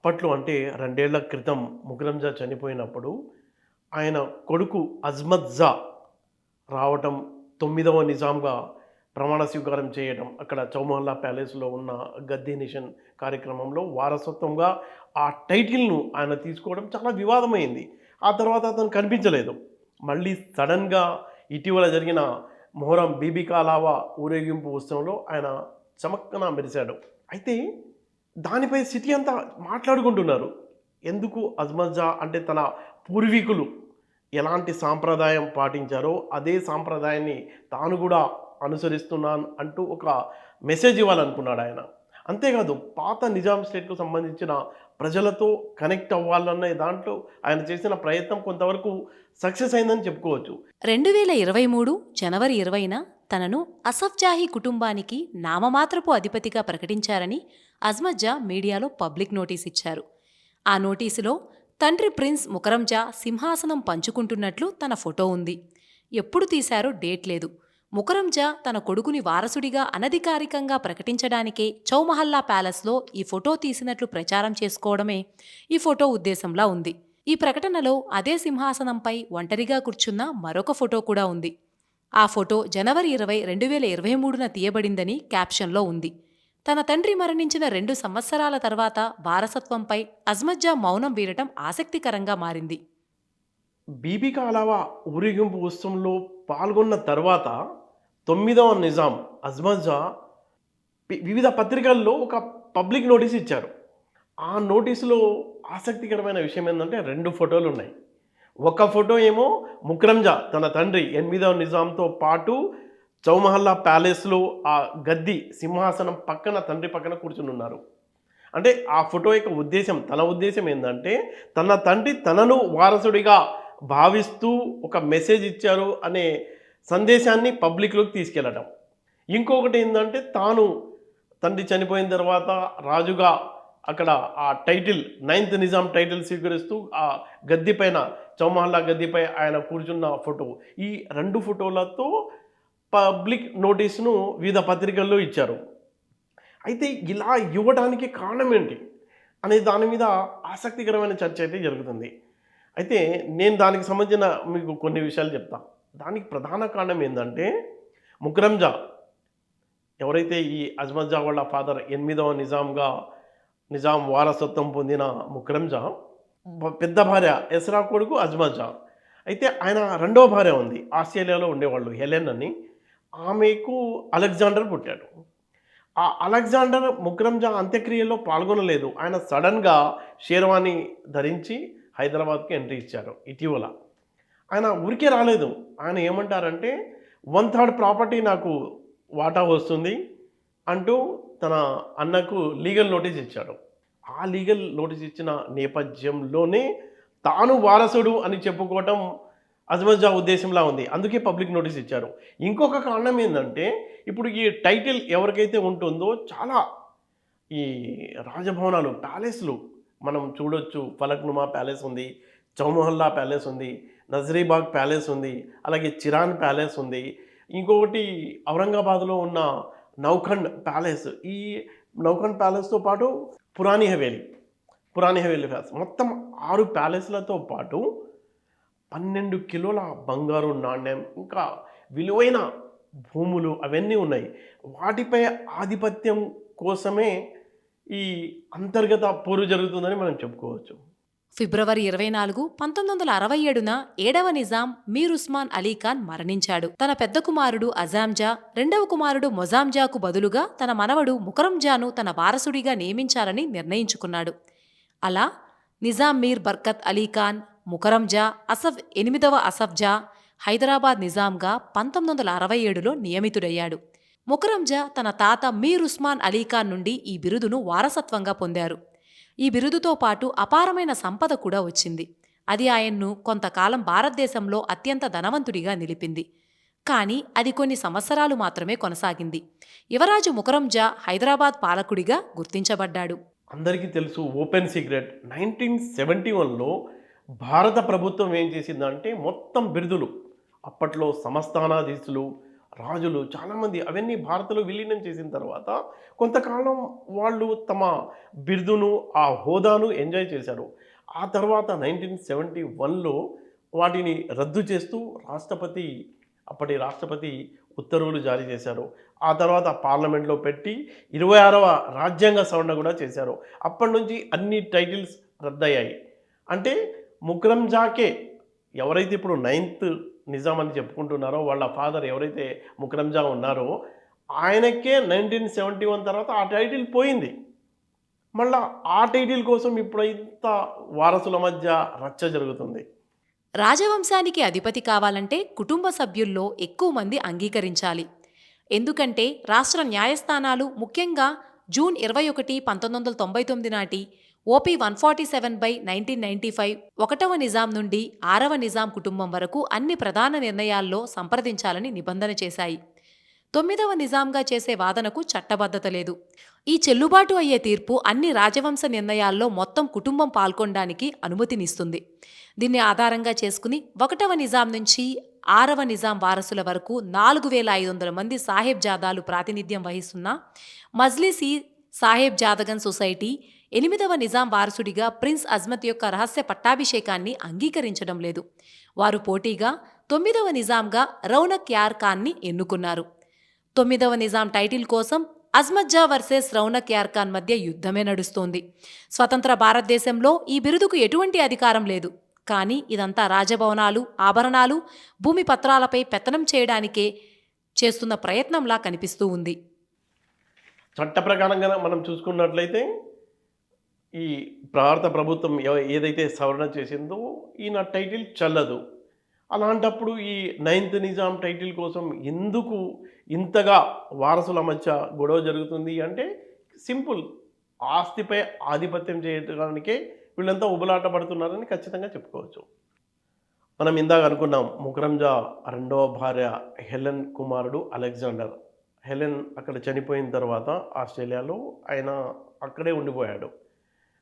అప్పట్లో అంటే రెండేళ్ళ క్రితం ముగ్రంజా చనిపోయినప్పుడు ఆయన కొడుకు అజ్మత్ జా రావటం తొమ్మిదవ నిజాంగా ప్రమాణ స్వీకారం చేయడం అక్కడ చౌమహల్లా ప్యాలెస్లో ఉన్న గద్దె నిషన్ కార్యక్రమంలో వారసత్వంగా ఆ టైటిల్ను ఆయన తీసుకోవడం చాలా వివాదమైంది. ఆ తర్వాత అతను కనిపించలేదు. మళ్ళీ సడన్గా ఇటీవల జరిగిన మొహరం బీబీ కాలావా ఊరేగింపు ఉత్సవంలో ఆయన చమక్కన మెరిశాడు. అయితే దానిపై సిటీ అంతా మాట్లాడుకుంటున్నారు. ఎందుకు అజ్మజా అంటే తన పూర్వీకులు ఎలాంటి సాంప్రదాయం పాటించారో అదే సాంప్రదాయాన్ని తాను కూడా అనుసరిస్తున్నాను అంటూ ఒక మెసేజ్ ఇవ్వాలనుకున్నాడు ఆయన. అంతేకాదు పాత నిజాం స్టేట్కు సంబంధించిన ప్రజలతో కనెక్ట్ అవ్వాలన్న దాంట్లో ఆయన చేసిన ప్రయత్నం కొంతవరకు సక్సెస్ అయిందని చెప్పుకోవచ్చు. రెండు వేల ఇరవై మూడు జనవరి ఇరవైన తనను అసఫ్జాహీ కుటుంబానికి నామమాత్రపు అధిపతిగా ప్రకటించారని అజ్మజ్జా మీడియాలో పబ్లిక్ నోటీస్ ఇచ్చారు. ఆ నోటీసులో తండ్రి ప్రిన్స్ ముకరంజా సింహాసనం పంచుకుంటున్నట్లు తన ఫోటో ఉంది. ఎప్పుడు తీశారో డేట్ లేదు. ముకరంజా తన కొడుకుని వారసుడిగా అనధికారికంగా ప్రకటించడానికే చౌమహల్లా ప్యాలెస్లో ఈ ఫోటో తీసినట్లు ప్రచారం చేసుకోవడమే ఈ ఫోటో ఉద్దేశంలా ఉంది. ఈ ప్రకటనలో అదే సింహాసనంపై ఒంటరిగా కూర్చున్న మరొక ఫోటో కూడా ఉంది. ఆ ఫోటో జనవరి ఇరవై రెండు వేల ఇరవై మూడున తీయబడిందని క్యాప్షన్లో ఉంది. తన తండ్రి మరణించిన రెండు సంవత్సరాల తర్వాత వారసత్వంపై అజ్మజ్జా మౌనం వీడటం ఆసక్తికరంగా మారింది. బీబికా అలావా ఊరేగింపు ఉత్సవంలో పాల్గొన్న తర్వాత తొమ్మిదవ నిజాం అజ్మజా వివిధ పత్రికల్లో ఒక పబ్లిక్ నోటీస్ ఇచ్చారు. ఆ నోటీసులో ఆసక్తికరమైన విషయం ఏంటంటే రెండు ఫోటోలు ఉన్నాయి. ఒక ఫోటో ఏమో ముక్రంజా తన తండ్రి ఎనిమిదవ నిజాంతో పాటు చౌమహల్లా ప్యాలెస్లో ఆ గద్ది సింహాసనం పక్కన తండ్రి పక్కన కూర్చుని ఉన్నారు. అంటే ఆ ఫోటో యొక్క ఉద్దేశం తన ఉద్దేశం ఏంటంటే తన తండ్రి తనను వారసుడిగా భావిస్తూ ఒక మెసేజ్ ఇచ్చారు అనే సందేశాన్ని పబ్లిక్లోకి తీసుకెళ్ళడం ఇంకొకటి ఏంటంటే తాను తండ్రి చనిపోయిన తర్వాత రాజుగా అక్కడ ఆ టైటిల్ నైన్త్ నిజాం టైటిల్ స్వీకరిస్తూ ఆ గద్దెపైన చౌమహల్లా గద్దెపై ఆయన కూర్చున్న ఫోటో. ఈ రెండు ఫోటోలతో పబ్లిక్ నోటీస్ను వివిధ పత్రికల్లో ఇచ్చారు. అయితే ఇలా ఇవ్వడానికి కారణం ఏంటి? అనే దాని మీద ఆసక్తికరమైన చర్చ అయితే జరుగుతుంది. అయితే నేను దానికి సంబంధించిన మీకు కొన్ని విషయాలు చెప్తా. దానికి ప్రధాన కారణం ఏంటంటే ముక్రంజా ఎవరైతే ఈ అజ్మజ్జా వాళ్ళ ఫాదర్ ఎనిమిదవ నిజాంగా నిజాం వారసత్వం పొందిన ముక్రంజా పెద్ద భార్య ఎస్రా కొడుకు అజ్మజా అయితే ఆయన రెండవ భార్య ఉంది. ఆస్ట్రేలియాలో ఉండేవాళ్ళు హెలెన్ అని. ఆమెకు అలెగ్జాండర్ పుట్టాడు. ఆ అలెగ్జాండర్ ముక్రంజా అంత్యక్రియల్లో పాల్గొనలేదు. ఆయన సడన్గా షేర్వాణి ధరించి హైదరాబాద్కి ఎంట్రీ ఇచ్చారు ఇటీవల. ఆయన ఊరికే రాలేదు. ఆయన ఏమంటారంటే వన్ థర్డ్ ప్రాపర్టీ నాకు వాటా వస్తుంది అంటూ తన అన్నకు లీగల్ నోటీస్ ఇచ్చాడు. ఆ లీగల్ నోటీస్ ఇచ్చిన నేపథ్యంలోనే తాను వారసుడు అని చెప్పుకోవటం అజ్మజ్జా ఉద్దేశంలా ఉంది. అందుకే పబ్లిక్ నోటీస్ ఇచ్చారు. ఇంకొక కారణం ఏంటంటే ఇప్పుడు ఈ టైటిల్ ఎవరికైతే ఉంటుందో చాలా ఈ రాజభవనాలు ప్యాలెస్లు మనం చూడొచ్చు. ఫలక్నుమా ప్యాలెస్ ఉంది చౌమహల్లా ప్యాలెస్ ఉంది నజరీబాగ్ ప్యాలెస్ ఉంది అలాగే చిరాన్ ప్యాలెస్ ఉంది. ఇంకొకటి ఔరంగాబాద్లో ఉన్న నౌఖండ్ ప్యాలెస్. ఈ నౌఖండ్ ప్యాలెస్తో పాటు పురాణి హవేలీ. పురాణి హవేలీ ప్యాలెస్. మొత్తం ఆరు ప్యాలెస్లతో పాటు పన్నెండు కిలోల బంగారు నాణ్యం ఇంకా విలువైన భూములు అవన్నీ ఉన్నాయి. వాటిపై ఆధిపత్యం కోసమే ఈ అంతర్గత పోరు జరుగుతుందని మనం చెప్పుకోవచ్చు. ఫిబ్రవరి ఇరవై నాలుగు పంతొమ్మిది వందల అరవై ఏడున ఏడవ నిజాం మీర్ ఉస్మాన్ అలీ ఖాన్ మరణించాడు. తన పెద్ద కుమారుడు అజాంజా రెండవ కుమారుడు మొజాంజాకు బదులుగా తన మనవడు ముకరంజాను తన వారసుడిగా నియమించాలని నిర్ణయించుకున్నాడు. అలా నిజాం మీర్ బర్కత్ అలీ ఖాన్ ముకరంజా అసఫ్ ఎనిమిదవ అసఫ్జా హైదరాబాద్ నిజాంగా పంతొమ్మిది వందల అరవై ఏడులో నియమితుడయ్యాడు. ముకరంజా తన తాత మీర్ ఉస్మాన్ అలీ ఖాన్ నుండి ఈ బిరుదును వారసత్వంగా పొందారు. ఈ బిరుదుతో పాటు అపారమైన సంపద కూడా వచ్చింది. అది ఆయన్ను కొంతకాలం భారతదేశంలో అత్యంత ధనవంతుడిగా నిలిపింది. కానీ అది కొన్ని సంవత్సరాలు మాత్రమే కొనసాగింది. యువరాజు ముకరంజా హైదరాబాద్ పాలకుడిగా గుర్తించబడ్డాడు. అందరికీ తెలుసు ఓపెన్ సీక్రెట్. నైన్టీన్ సెవెంటీ వన్లో భారత ప్రభుత్వం ఏం చేసిందంటే మొత్తం బిరుదులు అప్పట్లో సమస్థానాధీశులు రాజులు చాలామంది అవన్నీ భారత్లో విలీనం చేసిన తర్వాత కొంతకాలం వాళ్ళు తమ బిరుదును ఆ హోదాను ఎంజాయ్ చేశారు. ఆ తర్వాత నైన్టీన్ సెవెంటీ వన్లో వాటిని రద్దు చేస్తూ రాష్ట్రపతి అప్పటి రాష్ట్రపతి ఉత్తర్వులు జారీ చేశారు. ఆ తర్వాత పార్లమెంట్లో పెట్టి ఇరవై ఆరవ రాజ్యాంగ సవరణ కూడా చేశారు. అప్పటి నుంచి అన్ని టైటిల్స్ రద్దయ్యాయి. అంటే ముక్రం జాకే ఎవరైతే ఇప్పుడు నైన్త్ నిజాం అని చెప్పుకుంటున్నారో వాళ్ళ ఫాదర్ ఎవరైతే ముక్రంజా ఉన్నారో ఆయనకే నైన్టీన్ సెవెంటీ వన్ తర్వాత ఆ టైటిల్ పోయింది. మళ్ళా ఆ టైటిల్ కోసం ఇప్పుడు ఇంత వారసుల మధ్య రచ్చ జరుగుతుంది. రాజవంశానికి అధిపతి కావాలంటే కుటుంబ సభ్యుల్లో ఎక్కువ మంది అంగీకరించాలి. ఎందుకంటే రాష్ట్ర న్యాయస్థానాలు ముఖ్యంగా జూన్ ఇరవై ఒకటి పంతొమ్మిది వందల తొంభై తొమ్మిది నాటి OP one forty seven by nineteen ninety five ఒకటవ నిజాం నుండి ఆరవ నిజాం కుటుంబం వరకు అన్ని ప్రధాన నిర్ణయాల్లో సంప్రదించాలని నిబంధన చేశాయి. తొమ్మిదవ నిజాంగా చేసే వాదనకు చట్టబద్ధత లేదు. ఈ చెల్లుబాటు అయ్యే తీర్పు అన్ని రాజవంశ నిర్ణయాల్లో మొత్తం కుటుంబం పాల్గొనడానికి అనుమతినిస్తుంది. దీన్ని ఆధారంగా చేసుకుని ఒకటవ నిజాం నుంచి ఆరవ నిజాం వారసుల వరకు నాలుగు వేల ఐదు వందల మంది సాహెబ్ జాదాలు ప్రాతినిధ్యం వహిస్తున్న మజ్లిసీ సాహెబ్ జాదగన్ సొసైటీ ఎనిమిదవ నిజాం వారసుడిగా ప్రిన్స్ అజ్మత్ యొక్క రహస్య పట్టాభిషేకాన్ని అంగీకరించడం లేదు. వారు పోటీగా తొమ్మిదవ నిజాంగా రౌనక్ యార్ ఖాన్ని ఎన్నుకున్నారు. తొమ్మిదవ నిజాం టైటిల్ కోసం అజ్మజ్జా వర్సెస్ రౌనక్ యార్ ఖాన్ మధ్య యుద్ధమే నడుస్తోంది. స్వతంత్ర భారతదేశంలో ఈ బిరుదుకు ఎటువంటి అధికారం లేదు. కానీ ఇదంతా రాజభవనాలు ఆభరణాలు భూమి పత్రాలపై పెత్తనం చేయడానికే చేస్తున్న ప్రయత్నంలా కనిపిస్తూ ఉంది. చట్ట ప్రకారంగా మనం చూసుకున్నట్లయితే ఈ భారత ప్రభుత్వం ఏదైతే సవరణ చేసిందో ఈయన టైటిల్ చల్లదు. అలాంటప్పుడు ఈ నైన్త్ నిజాం టైటిల్ కోసం ఎందుకు ఇంతగా వారసుల మధ్య గొడవ జరుగుతుంది అంటే సింపుల్. ఆస్తిపై ఆధిపత్యం చేయడానికే వీళ్ళంతా ఉబలాట పడుతున్నారని ఖచ్చితంగా చెప్పుకోవచ్చు. మనం ఇందాక అనుకున్నాం ముకరంజా రెండవ భార్య హెలెన్ కుమారుడు అలెగ్జాండర్. హెలెన్ అక్కడ చనిపోయిన తర్వాత ఆస్ట్రేలియాలో ఆయన అక్కడే ఉండిపోయాడు.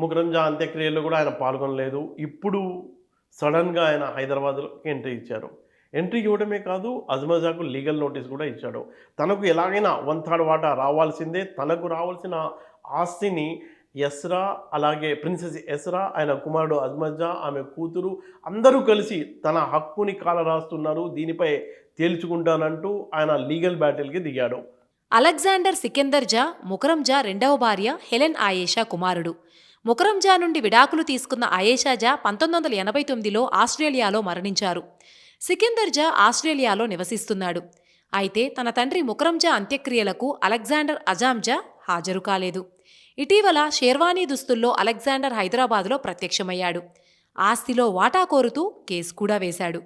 ముకరంజ అంత్యక్రియల్లో కూడా ఆయన పాల్గొనలేదు. ఇప్పుడు సడన్గా ఆయన హైదరాబాద్లోకి ఎంట్రీ ఇచ్చారు. ఎంట్రీ ఇవ్వడమే కాదు అజ్మజాకు లీగల్ నోటీస్ కూడా ఇచ్చాడు. తనకు ఎలాగైనా వన్ థర్డ్ వాటా రావాల్సిందే. తనకు రావాల్సిన ఆస్తిని ఎస్రా అలాగే ప్రిన్సెస్ ఎస్రా ఆయన కుమారుడు అజ్మజా ఆమె కూతురు అందరూ కలిసి తన హక్కుని కాలరాస్తున్నారు. దీనిపై తేల్చుకుంటానంటూ ఆయన లీగల్ బ్యాటిల్కి దిగాడు. అలెగ్జాండర్ సికిందర్ జా ముకరం జా రెండవ భార్య హెలెన్ ఆయేషా కుమారుడు. ముకరంజా నుండి విడాకులు తీసుకున్న అయేషాజా పంతొమ్మిది వందల ఎనభై తొమ్మిదిలో ఆస్ట్రేలియాలో మరణించారు. సికిందర్ జా ఆస్ట్రేలియాలో నివసిస్తున్నాడు. అయితే తన తండ్రి ముకరంజా అంత్యక్రియలకు అలెగ్జాండర్ అజాంజా హాజరు కాలేదు. ఇటీవల షేర్వానీ దుస్తుల్లో అలెగ్జాండర్ హైదరాబాదులో ప్రత్యక్షమయ్యాడు. ఆస్తిలో వాటా కోరుతూ కేసు కూడా వేశాడు.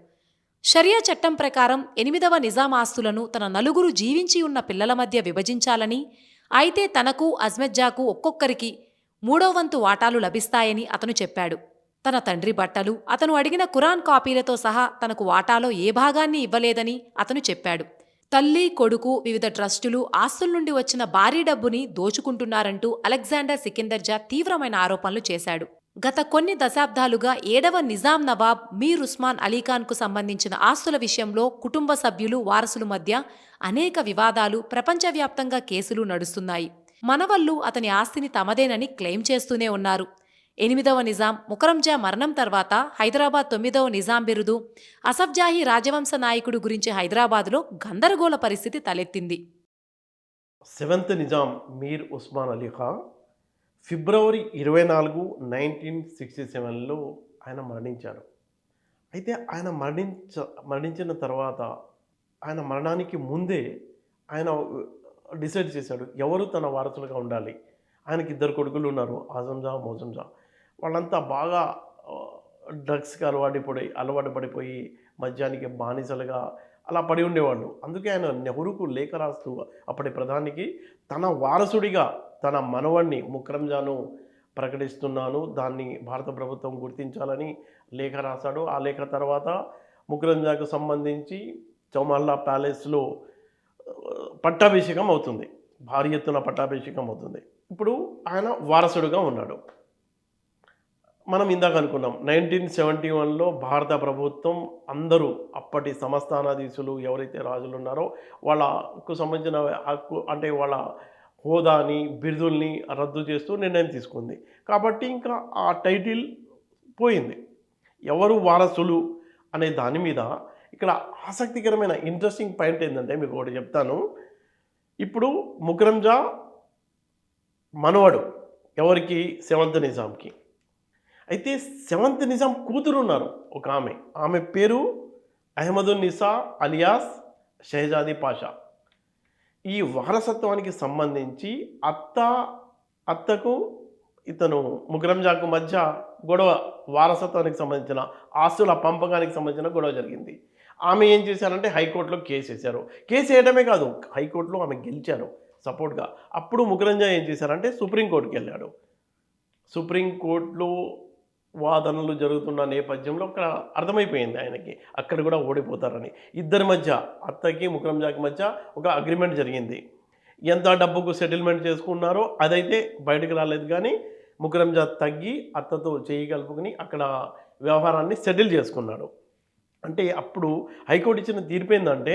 షరియా చట్టం ప్రకారం ఎనిమిదవ నిజాం ఆస్తులను తన నలుగురు జీవించి ఉన్న పిల్లల మధ్య విభజించాలని అయితే తనకు అజ్మజ్జాకు ఒక్కొక్కరికి మూడో వంతు వాటాలు లభిస్తాయని అతను చెప్పాడు. తన తండ్రి బట్టలు అతను అడిగిన ఖురాన్ కాపీలతో సహా తనకు వాటాలో ఏ భాగాన్ని ఇవ్వలేదని అతను చెప్పాడు. తల్లి కొడుకు వివిధ ట్రస్టులు ఆస్తుల నుండి వచ్చిన భారీ డబ్బుని దోచుకుంటున్నారంటూ అలెగ్జాండర్ సికిందర్జా తీవ్రమైన ఆరోపణలు చేశాడు. గత కొన్ని దశాబ్దాలుగా ఏడవ నిజాం నవాబ్ మీర్ ఉస్మాన్ అలీఖాన్కు సంబంధించిన ఆస్తుల విషయంలో కుటుంబ సభ్యులు వారసుల మధ్య అనేక వివాదాలు ప్రపంచవ్యాప్తంగా కేసులు నడుస్తున్నాయి. మనవళ్ళు అతని ఆస్తిని తమదేనని క్లెయిమ్ చేస్తూనే ఉన్నారు. ఎనిమిదవ నిజాం ముకరంజా మరణం తర్వాత హైదరాబాద్ తొమ్మిదవ నిజాం బిరుదు అసఫ్జాహీ రాజవంశ నాయకుడు గురించి హైదరాబాదులో గందరగోళ పరిస్థితి తలెత్తింది. సెవెంత్ నిజాం మీర్ ఉస్మాన్ అలీ ఖాన్ ఫిబ్రవరి ఇరవై నాలుగు నైన్టీన్ సిక్స్టీ సెవెన్లో ఆయన మరణించారు. అయితే ఆయన మరణించ మరణించిన తర్వాత ఆయన మరణానికి ముందే ఆయన డిసైడ్ చేశాడు. ఎవరు తన వారసులుగా ఉండాలి? ఆయనకి ఇద్దరు కొడుకులు ఉన్నారు. ఆజంజా మోజంజా వాళ్ళంతా బాగా డ్రగ్స్కి అలవాటు పడి అలవాటు పడిపోయి మద్యానికి బానిసలుగా అలా పడి ఉండేవాళ్ళు. అందుకే ఆయన నెహ్రూకు లేఖ రాస్తూ అప్పటి ప్రధానికి తన వారసుడిగా తన మనవణ్ణి ముక్రంజాను ప్రకటిస్తున్నాను. దాన్ని భారత ప్రభుత్వం గుర్తించాలని లేఖ రాశాడు. ఆ లేఖ తర్వాత ముక్రంజాకు సంబంధించి చౌమల్లా ప్యాలెస్లో పట్టాభిషేకం అవుతుంది. భారీ ఎత్తున పట్టాభిషేకం అవుతుంది. ఇప్పుడు ఆయన వారసుడుగా ఉన్నాడు. మనం ఇందాక అనుకున్నాం నైన్టీన్ సెవెంటీ వన్లో భారత ప్రభుత్వం అందరూ అప్పటి సంస్థానాధీశులు ఎవరైతే రాజులు ఉన్నారో వాళ్ళకు సంబంధించిన హక్కు అంటే వాళ్ళ హోదాని బిరుదుల్ని రద్దు చేస్తూ నిర్ణయం తీసుకుంది. కాబట్టి ఇంకా ఆ టైటిల్ పోయింది. ఎవరు వారసులు అనే దాని మీద ఇక్కడ ఆసక్తికరమైన ఇంట్రెస్టింగ్ పాయింట్ ఏంటంటే మీకు ఒకటి చెప్తాను. ఇప్పుడు ముకరంజా మనవడు ఎవరికి? సెవెంత్ నిజాంకి. అయితే సెవెంత్ నిజాం కూతురు ఉన్నారు ఒక ఆమె. ఆమె పేరు అహ్మదున్ నిసా అలియాస్ షహజాది పాషా. ఈ వారసత్వానికి సంబంధించి అత్త అత్తకు ఇతను ముకరంజాకు మధ్య గొడవ వారసత్వానికి సంబంధించిన ఆస్తుల పంపకానికి సంబంధించిన గొడవ జరిగింది. ఆమె ఏం చేశారంటే హైకోర్టులో కేసు వేశారు. కేసు వేయడమే కాదు హైకోర్టులో ఆమె గెలిచారు సపోర్ట్గా. అప్పుడు ముకరంజా ఏం చేశారంటే సుప్రీంకోర్టుకి వెళ్ళాడు. సుప్రీంకోర్టులో వాదనలు జరుగుతున్న నేపథ్యంలో అక్కడ అర్థమైపోయింది ఆయనకి. అక్కడ కూడా ఓడిపోతారని. ఇద్దరి మధ్య అత్తకి ముఖరంజాకి మధ్య ఒక అగ్రిమెంట్ జరిగింది. ఎంత డబ్బుకు సెటిల్మెంట్ చేసుకున్నారో అదైతే బయటకు రాలేదు కానీ ముఖరంజా తగ్గి అత్తతో చేయి కలుపుకుని అక్కడ వ్యవహారాన్ని సెటిల్ చేసుకున్నాడు. అంటే అప్పుడు హైకోర్టు ఇచ్చిన తీర్పు ఏంటంటే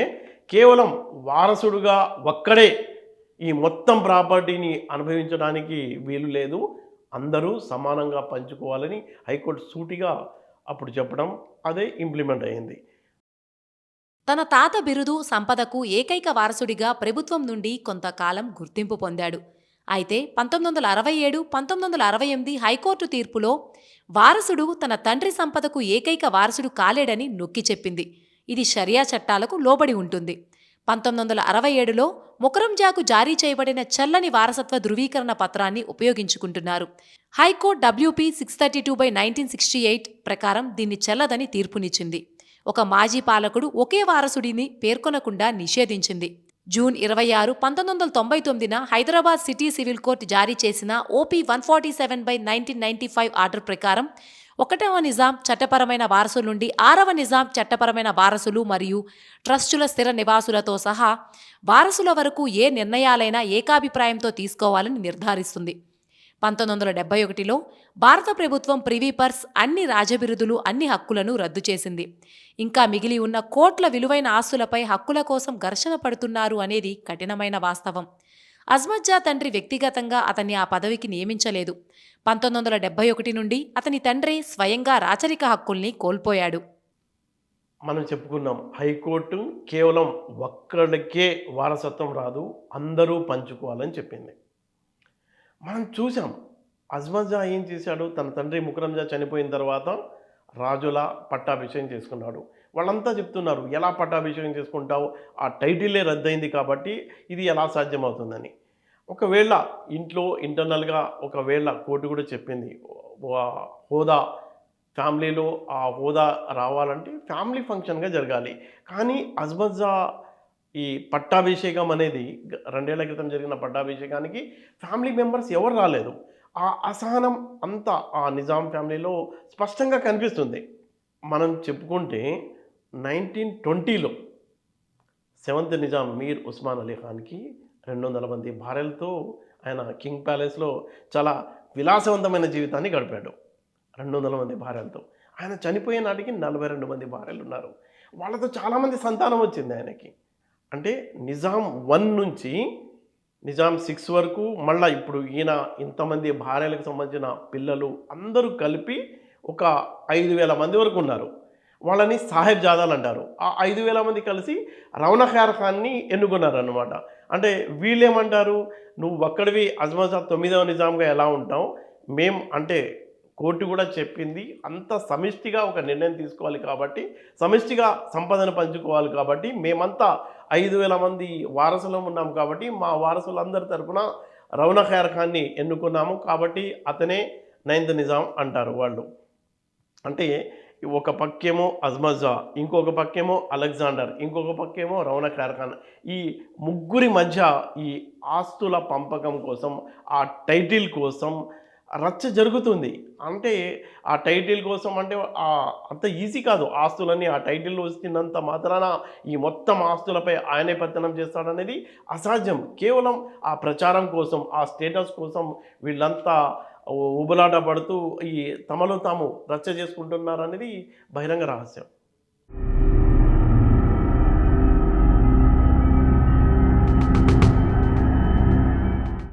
కేవలం వారసుడుగా ఒక్కడే ఈ మొత్తం ప్రాపర్టీని అనుభవించడానికి వీలు లేదు. అందరూ సమానంగా పంచుకోవాలని హైకోర్టు సూటిగా అప్పుడు చెప్పడం అదే ఇంప్లిమెంట్ అయింది. తన తాత బిరుదు సంపదకు ఏకైక వారసుడిగా ప్రభుత్వం నుండి కొంతకాలం గుర్తింపు పొందాడు. అయితే పంతొమ్మిది వందల అరవై ఏడు పంతొమ్మిది వందల అరవై ఎనిమిది హైకోర్టు తీర్పులో వారసుడు తన తండ్రి సంపదకు ఏకైక వారసుడు కాలేడని నొక్కి చెప్పింది. ఇది షరియా చట్టాలకు లోబడి ఉంటుంది. పంతొమ్మిది వందల అరవై ఏడులో ముకరంజాకు జారీ చేయబడిన చల్లని వారసత్వ ధృవీకరణ పత్రాన్ని ఉపయోగించుకుంటున్నారు. High court WP six thirty two by nineteen sixty eight ప్రకారం దీన్ని చెల్లదని తీర్పునిచ్చింది. ఒక మాజీ పాలకుడు ఒకే వారసుడిని పేర్కొనకుండా నిషేధించింది. జూన్ ఇరవై ఆరు పంతొమ్మిది వందల తొంభై తొమ్మిదిన హైదరాబాద్ సిటీ సివిల్ కోర్టు జారీ చేసిన OP one forty seven by nineteen ninety five order ప్రకారం ఒకటవ నిజాం చట్టపరమైన వారసుల నుండి ఆరవ నిజాం చట్టపరమైన వారసులు మరియు ట్రస్టుల స్థిర నివాసులతో సహా వారసుల వరకు ఏ నిర్ణయాలైనా ఏకాభిప్రాయంతో తీసుకోవాలని నిర్ధారిస్తుంది. పంతొమ్మిది వందల డెబ్బై ఒకటిలో భారత ప్రభుత్వం ప్రివీపర్స్ అన్ని రాజబిరుదులు అన్ని హక్కులను రద్దు చేసింది. ఇంకా మిగిలి ఉన్న కోట్ల విలువైన ఆస్తులపై హక్కుల కోసం ఘర్షణ పడుతున్నారు అనేది కఠినమైన వాస్తవం. అజ్మజ్జా తండ్రి వ్యక్తిగతంగా అతన్ని ఆ పదవికి నియమించలేదు. పంతొమ్మిది వందల డెబ్బై ఒకటి నుండి అతని తండ్రి స్వయంగా రాచరిక హక్కుల్ని కోల్పోయాడు. మనం చెప్పుకున్నాం హైకోర్టు కేవలం ఒక్కడికే వారసత్వం రాదు అందరూ పంచుకోవాలని చెప్పింది. మనం చూసాం. అజ్మజా ఏం చేశాడు? తన తండ్రి ముకరంజా చనిపోయిన తర్వాత రాజుల పట్టాభిషేకం చేసుకున్నాడు. వాళ్ళంతా చెప్తున్నారు ఎలా పట్టాభిషేకం చేసుకుంటావు? ఆ టైటిలే రద్దయింది కాబట్టి ఇది ఎలా సాధ్యమవుతుందని. ఒకవేళ ఇంట్లో ఇంటర్నల్గా ఒకవేళ కోర్టు కూడా చెప్పింది హోదా ఫ్యామిలీలో ఆ హోదా రావాలంటే ఫ్యామిలీ ఫంక్షన్గా జరగాలి. కానీ అజ్మజా ఈ పట్టాభిషేకం అనేది రెండేళ్ళ క్రితం జరిగిన పట్టాభిషేకానికి ఫ్యామిలీ మెంబర్స్ ఎవరు రాలేదు. ఆ అసహనం అంతా ఆ నిజాం ఫ్యామిలీలో స్పష్టంగా కనిపిస్తుంది. మనం చెప్పుకుంటే నైన్టీన్ ట్వంటీలో సెవెంత్ నిజాం మీర్ ఉస్మాన్ అలీ ఖాన్కి రెండు వందల మంది భార్యలతో ఆయన కింగ్ ప్యాలెస్లో చాలా విలాసవంతమైన జీవితాన్ని గడిపాడు. రెండు వందల మంది భార్యలతో. ఆయన చనిపోయే నాటికి నలభై రెండు మంది భార్యలు ఉన్నారు వాళ్ళతో చాలామంది సంతానం వచ్చింది ఆయనకి. అంటే నిజాం వన్ నుంచి నిజాం సిక్స్ వరకు మళ్ళీ ఇప్పుడు ఈయన ఇంతమంది భార్యలకు సంబంధించిన పిల్లలు అందరూ కలిపి ఒక ఐదు వేల మంది వరకు ఉన్నారు. వాళ్ళని సాహెబ్ జాదాలు అంటారు. ఆ ఐదు వేల మంది కలిసి రౌనా ఖాన్ని ఎన్నుకున్నారు అనమాట అంటే వీళ్ళేమంటారు? నువ్వు ఒక్కడివి అజ్మజా తొమ్మిదవ నిజాంగా ఎలా ఉంటావు? మేం అంటే కోర్టు కూడా చెప్పింది అంత సమిష్టిగా ఒక నిర్ణయం తీసుకోవాలి కాబట్టి సమిష్టిగా సంపదను పంచుకోవాలి కాబట్టి మేమంతా ఐదు వేల మంది వారసులం ఉన్నాం కాబట్టి మా వారసులందరి తరపున రౌన ఖైర్ ఖాన్ని ఎన్నుకున్నాము కాబట్టి అతనే నైన్త్ నిజాం అంటారు వాళ్ళు. అంటే ఒక పక్కేమో అజ్మజా ఇంకొక పక్కేమో అలెగ్జాండర్ ఇంకొక పక్కేమో రౌన ఖైర్ ఖాన్ ఈ ముగ్గురి మధ్య ఈ ఆస్తుల పంపకం కోసం ఆ టైటిల్ కోసం రచ్చ జరుగుతుంది. అంటే ఆ టైటిల్ కోసం అంటే అంత ఈజీ కాదు. ఆస్తులన్నీ ఆ టైటిల్ వచ్చినంత మాత్రాన ఈ మొత్తం ఆస్తులపై ఆయనే పతనం చేస్తాడనేది అసాధ్యం. కేవలం ఆ ప్రచారం కోసం ఆ స్టేటస్ కోసం వీళ్ళంతా ఉబలాట పడుతూ ఈ తమలో తాము రచ్చ చేసుకుంటున్నారు అనేది బహిరంగ రహస్యం.